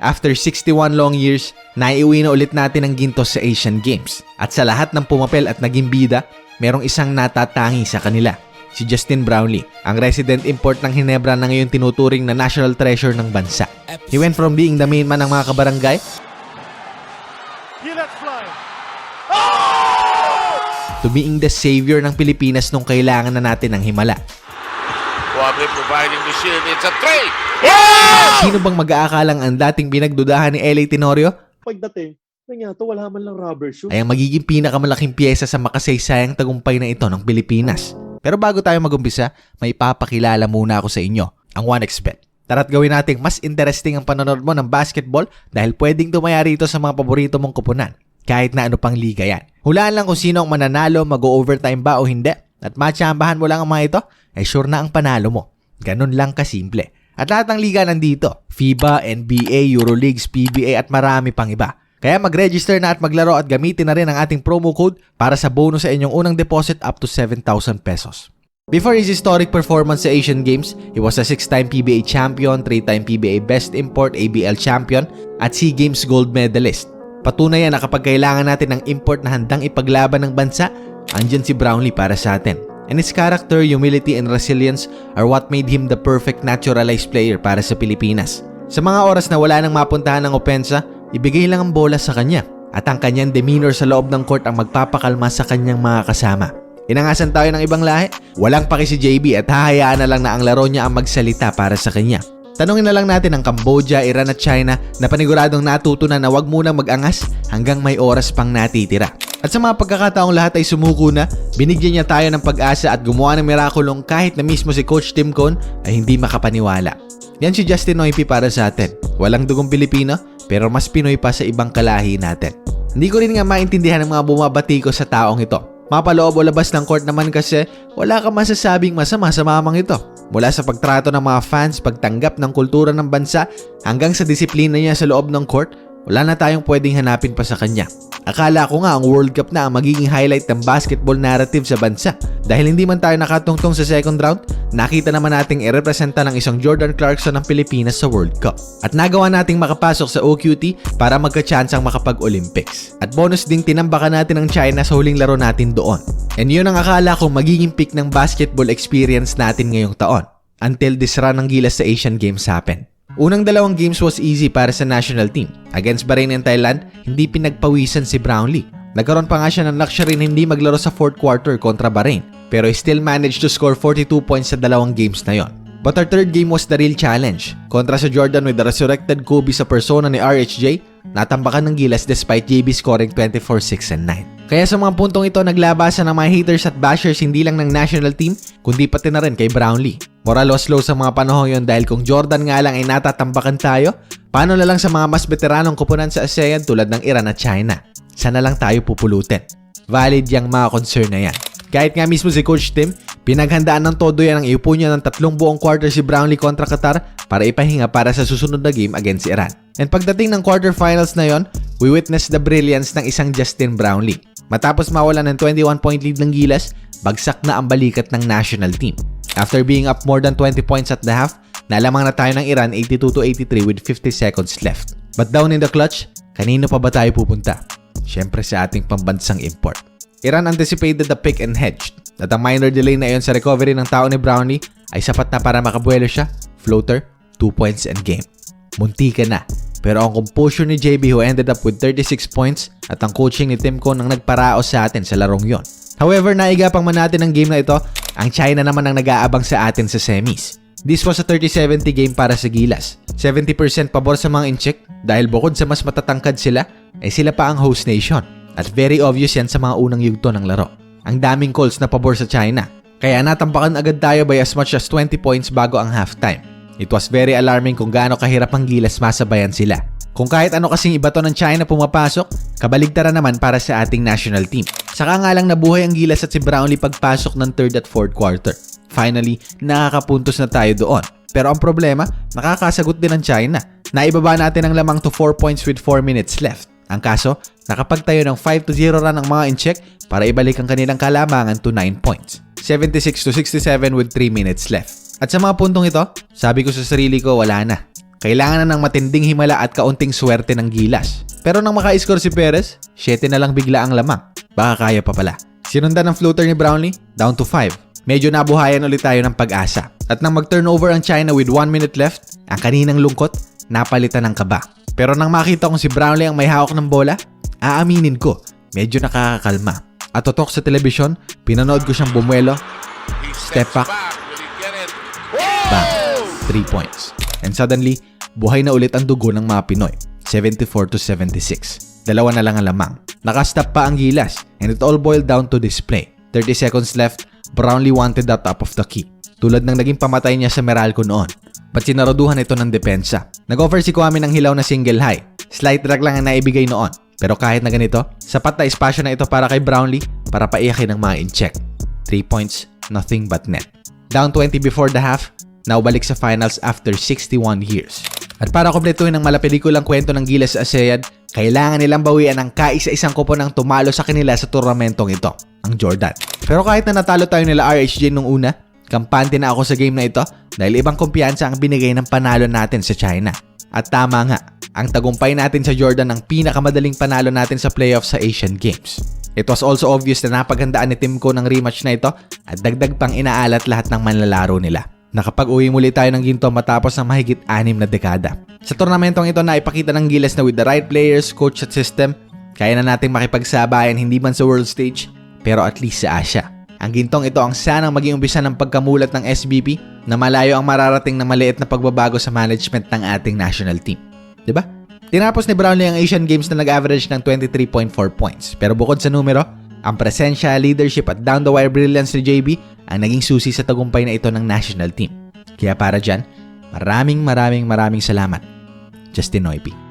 After 61 long years, naiuwi na ulit natin ang ginto sa Asian Games. At sa lahat ng pumapel at naging bida, merong isang natatangi sa kanila. Si Justin Brownlee, ang resident import ng Hinebra na ngayon tinuturing na national treasure ng bansa. He went from being the main man ng mga kabarangay to being the savior ng Pilipinas nung kailangan na natin ng himala. Quabe providing the shield. It's a three. Sino bang mag-aakalang ang dating binagdudahan ni LA Tenorio Pagdating, nga to wala man lang rubber shoe. ay ang magiging pinakamalaking pyesa sa makasaysayang tagumpay na ito ng Pilipinas. Pero bago tayo magumpisa, may papakilala muna ako sa inyo, ang 1xBet. Tara't gawin nating mas interesting ang panonood mo ng basketball dahil pwedeng tumaya rito sa mga paborito mong kupunan. Kahit na ano pang liga yan. Hulaan lang kung sino ang mananalo, mag-overtime ba o hindi. At matsambahan mo lang ang mga ito, ay sure na ang panalo mo. Ganun lang kasimple. At lahat ng liga nandito. FIBA, NBA, Euroleagues, PBA at marami pang iba. Kaya mag-register na at maglaro at gamitin na rin ang ating promo code para sa bonus sa inyong unang deposit up to 7,000 pesos. Before his historic performance sa Asian Games, he was a 6-time PBA champion, 3-time PBA Best Import ABL champion, at SEA Games gold medalist. Patunay na kapag kailangan natin ng import na handang ipaglaban ng bansa, andyan si Brownlee para sa atin. And his character, humility, and resilience are what made him the perfect naturalized player para sa Pilipinas. Sa mga oras na wala nang mapuntahan ng opensa, ibigay lang ang bola sa kanya at ang kanyang demeanor sa loob ng court ang magpapakalma sa kanyang mga kasama. Inangasan tayo ng ibang lahi, walang paki si JB at hahayaan na lang na ang laro niya ang magsalita para sa kanya. Tanungin na lang natin ang Cambodia, Iran at China na paniguradong natuto na wag munang mag-angas hanggang may oras pang natitira. At sa mga pagkakataong lahat ay sumuko na, binigyan niya tayo ng pag-asa at gumawa ng mirakulong kahit na mismo si Coach Tim Cone ay hindi makapaniwala. Yan si Justin Noipi para sa atin. Walang dugong Pilipino, pero mas Pinoy pa sa ibang kalahi natin. Hindi ko rin nga maintindihan ang mga bumabati ko sa taong ito. Mapaloob o labas ng court naman kasi wala ka masasabing masama sa mamang ito. Mula sa pagtrato ng mga fans, pagtanggap ng kultura ng bansa, hanggang sa disiplina niya sa loob ng court, wala na tayong pwedeng hanapin pa sa kanya. Akala ko nga ang World Cup na ang magiging highlight ng basketball narrative sa bansa. Dahil hindi man tayo nakatungtong sa second round, nakita naman nating irepresenta ng isang Jordan Clarkson ng Pilipinas sa World Cup. At nagawa nating makapasok sa OQT para magka-chance ang makapag-Olympics. At bonus ding tinambakan natin ang China sa huling laro natin doon. And yun ang akala ko magiging peak ng basketball experience natin ngayong taon. Until this run ng gilas sa Asian Games happen. Unang dalawang games was easy para sa national team. Against Bahrain and Thailand, hindi pinagpawisan si Brownlee. Nagkaroon pa nga siya ng luxury na hindi maglaro sa fourth quarter kontra Bahrain. Pero still managed to score 42 points sa dalawang games na yon. But our third game was the real challenge. Kontra sa Jordan with the resurrected Kobe sa persona ni RHJ, natambakan ng gilas despite JB scoring 24, 6, and 9. Kaya sa mga puntong ito, naglabasan ng mga haters at bashers hindi lang ng national team, kundi pati na rin kay Brownlee. Moral was low sa mga panahon yon dahil kung Jordan nga lang ay natatambakan tayo, paano na lang sa mga mas veteranong kupunan sa ASEAN tulad ng Iran at China? Sana lang tayo pupulutin. Valid yung mga concern na yan. Kahit nga mismo si Coach Tim, pinaghandaan ng todo yan ang iupo niya ng tatlong buong quarter si Brownlee kontra Qatar para ipahinga para sa susunod na game against Iran. And pagdating ng quarterfinals na yon, we witnessed the brilliance ng isang Justin Brownlee. Matapos mawalan ng 21 point lead ng Gilas, bagsak na ang balikat ng national team. After being up more than 20 points at the half, nalamang na tayo ng Iran 82 to 83 with 50 seconds left. But down in the clutch, kanino pa ba tayo pupunta? Siyempre sa ating pambansang import. Iran anticipated the pick and hedged at ang minor delay na iyon sa recovery ng tao ni Brownie ay sapat na para makabuelo siya, floater, 2 points and game. Munti ka na. Pero ang composure ni JB who ended up with 36 points at ang coaching ni Tim Cone ang nagparaos sa atin sa larong yon. However, naigapang man natin ang game na ito, ang China naman ang nag-aabang sa atin sa semis. This was a 30-70 game para sa Gilas. 70% pabor sa mga incheck dahil bukod sa mas matatangkad sila, ay sila pa ang host nation. At very obvious yan sa mga unang yugto ng laro. Ang daming calls na pabor sa China. Kaya natampakan agad tayo by as much as 20 points bago ang halftime. It was very alarming kung gaano kahirap ang gilas masabayan sila. Kung kahit ano kasing iba to ng China pumapasok, kabaligtaran naman para sa ating national team. Saka nga lang nabuhay ang gilas at si Brownlee pagpasok ng third at fourth quarter. Finally, nakakapuntos na tayo doon. Pero ang problema, nakakasagot din ang China. Naibaba natin ang lamang to 4 points with 4 minutes left. Ang kaso, nakapagtayo ng 5 to 0 run ang mga in-check para ibalik ang kanilang kalamangan to 9 points. 76 to 67 with 3 minutes left. At sa mga puntong ito, sabi ko sa sarili ko wala na. Kailangan na ng matinding himala at kaunting swerte ng gilas. Pero nang maka-score si Perez, 7 na lang bigla ang lamang. Baka kaya pa pala. Sinundan ng floater ni Brownlee, down to 5. Medyo nabuhayan ulit tayo ng pag-asa. At nang mag-turnover ang China with 1 minute left, ang kaninang lungkot, napalitan ng kaba. Pero nang makita kong si Brownlee ang may hawak ng bola, aaminin ko, medyo nakakakalma. At totok sa telebisyon, pinanood ko siyang bumuelo, Step back. Bang, Oh! 3 points. And suddenly, buhay na ulit ang dugo ng mga Pinoy, 74 to 76. Dalawa na lang ang lamang. Nakastop pa ang gilas, and it all boiled down to display. 30 seconds left, Brownlee wanted the top of the key. Tulad ng naging pamatay niya sa Meralco noon. Ba't sinaroduhan ito ng depensa? Nag-offer si Kwame ng hilaw na single high. Slight drag lang ang naibigay noon. Pero kahit na ganito, sapat na espasyo na ito para kay Brownlee para paiyakin ng mga in-check. 3 points, nothing but net. Down 20 before the half, naubalik sa finals after 61 years. At para kumpletuhin ang malapelikulang kwento ng Gilas sa ASEAN, kailangan nilang bawian ang kaisa-isang kupon ng tumalo sa kanila sa turnamentong ito, ang Jordan. Pero kahit na natalo tayo nila RHJ nung una, kampante na ako sa game na ito dahil ibang kumpiyansa ang binigay ng panalo natin sa China. At tama nga, ang tagumpay natin sa Jordan ang pinakamadaling panalo natin sa playoffs sa Asian Games. It was also obvious na napaghandaan ni Team Ko ng rematch na ito at dagdag pang inaalat lahat ng manlalaro nila. Nakapag-uwi muli tayo ng ginto matapos ng mahigit anim na dekada. Sa tornamentong ito na ipakita ng Gilas na with the right players, coach at system, kaya na nating makipagsabayan hindi man sa world stage, pero at least sa Asia. Ang gintong ito ang sanang maging umpisa ng pagkamulat ng SBP na malayo ang mararating na maliit na pagbabago sa management ng ating national team. ba? Tinapos ni Brownlee ang Asian Games na nag-average ng 23.4 points. Pero bukod sa numero, ang presensya, leadership at down-the-wire brilliance ni JB ang naging susi sa tagumpay na ito ng national team. Kaya para dyan, maraming maraming maraming salamat. Justin Noipi.